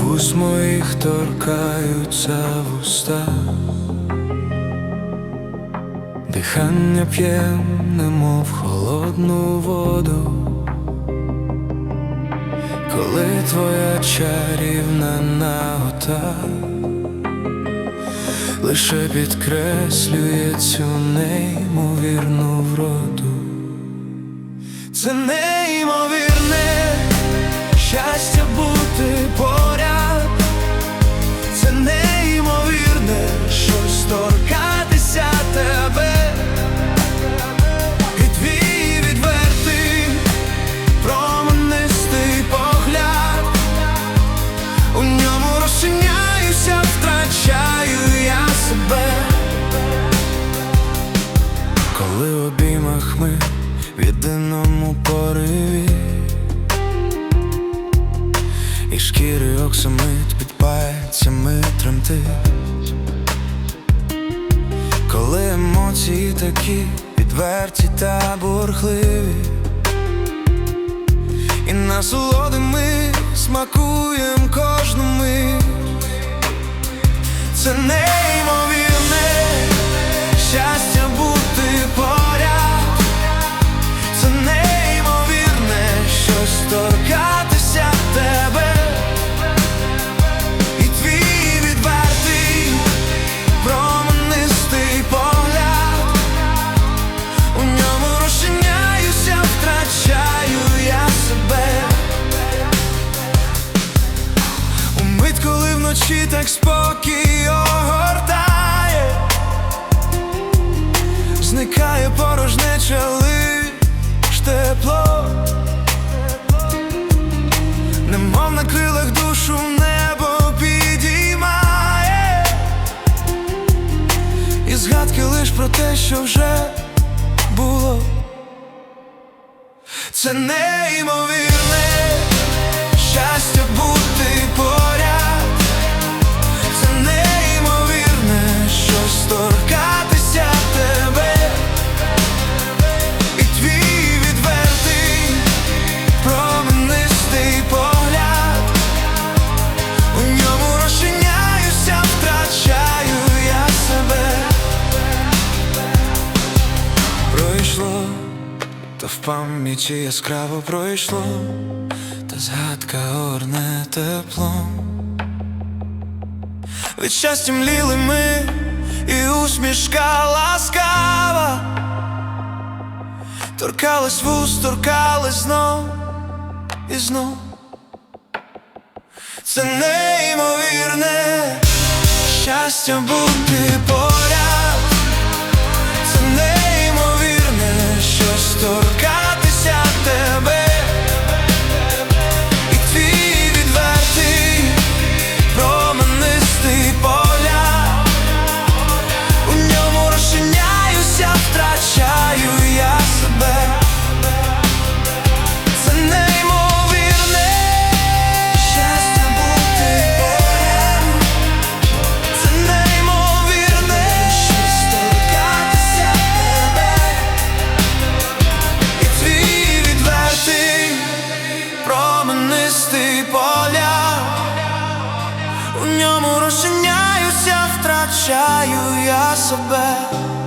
Вуст моїх торкаються вуста, дихання п'єм, немов холодну воду, коли твоя чарівна нагота лише підкреслює цю неймовірну вроду. Це неймовірне ми в єдиному пориві. І шкіри оксамит під пальцями тремтить. Коли емоції такі відверті та бурхливі. І насолоди ми смакуєм кожну мить. Це неймовірне згадки лиш про те, що вже було. Це неймовірне Пройшло та в пам'яті яскраво пройшло, та згадка горне теплом. Від щастя мліли ми, і усмішка ласкава, торкались вуст, торкались знов і знов. Це неймовірне щастя бути поряд. Розчиняюся, втрачаю я себе.